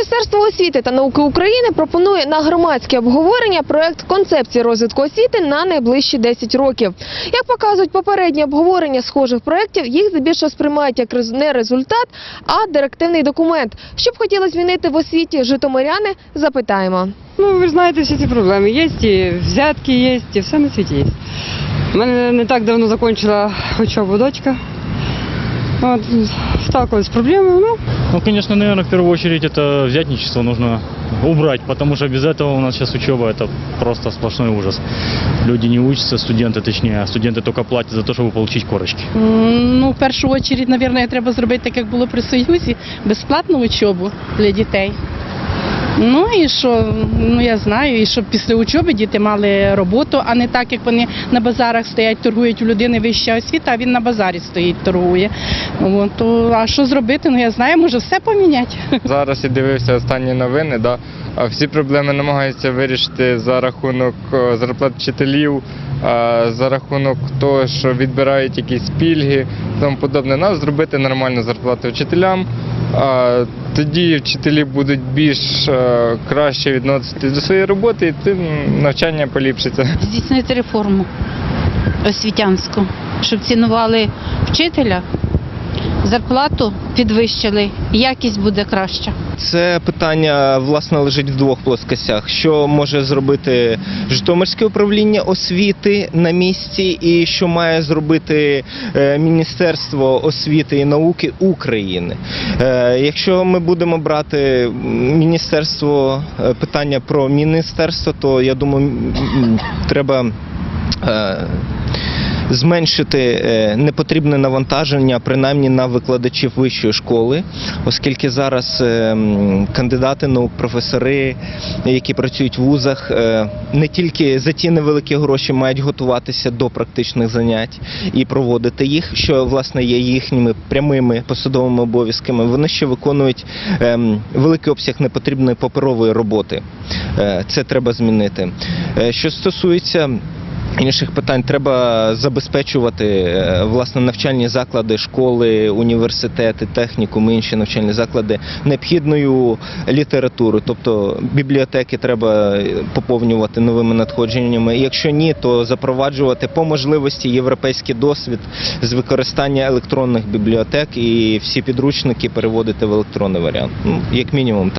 Міністерство освіти та науки України пропонує на громадське обговорення проект концепції розвитку освіти на найближчі 10 років. Як показують попередні обговорення схожих проєктів, їх здебільшого сприймають як не результат, а директивний документ. Що б хотіли змінити в освіті житомиряни, запитаємо. Ну, ви ж знаєте, всі ці проблеми є, і взятки є, і все на світі є. У мене не так давно закінчила учебу дочка. От, сталкивалась з проблемами, ну, Ну, конечно, наверное, в первую очередь это взятничество нужно убрать, потому что без этого у нас сейчас учеба это просто сплошной ужас. Люди не учатся, студенты точнее, а студенты только платят за то, чтобы получить корочки. М, Ну, в першу очередь, мабуть, треба зробити так, як було при Союзі, безплатну учобу для дітей. Ну і що, ну я знаю, і щоб після учоби діти мали роботу, а не так, як вони на базарах стоять, торгують у людини вища освіта, а він на базарі стоїть, торгує. От, то, а що зробити? Ну я знаю, може все поміняти. Зараз я дивився останні новини, да, всі проблеми намагаються вирішити за рахунок зарплат вчителів, за рахунок того, що відбирають якісь пільги, тому подобне. Нам зробити нормальну зарплату вчителям. Тоді вчителі будуть більш е, краще відноситись до своєї роботи, і тим навчання поліпшиться. здійснити реформу освітянську, щоб цінували вчителя, зарплату підвищили, якість буде краща. Це питання власне лежить в двох плоскостях. Що може зробити Житомирське управління освіти на місці, і що має зробити е, Міністерство освіти і науки України. Е, Якщо ми будемо брати міністерство е, питання про міністерство, то я думаю, треба. Зменшити е, непотрібне навантаження, принаймні на викладачів вищої школи, оскільки зараз е, кандидати наук, професори, які працюють в вузах, е, не тільки за ті невеликі гроші мають готуватися до практичних занять і проводити їх, що власне є їхніми прямими посадовими обов'язками. Вони ще виконують великий обсяг непотрібної паперової роботи. Це треба змінити. Що стосується Інших питань треба забезпечувати е, власне навчальні заклади, школи, університети, технікуми, інші навчальні заклади необхідною літературою. Тобто бібліотеки треба е, поповнювати новими надходженнями. Якщо ні, то запроваджувати по можливості європейський досвід з використання електронних бібліотек і всі підручники переводити в електронний варіант. Ну, як мінімум.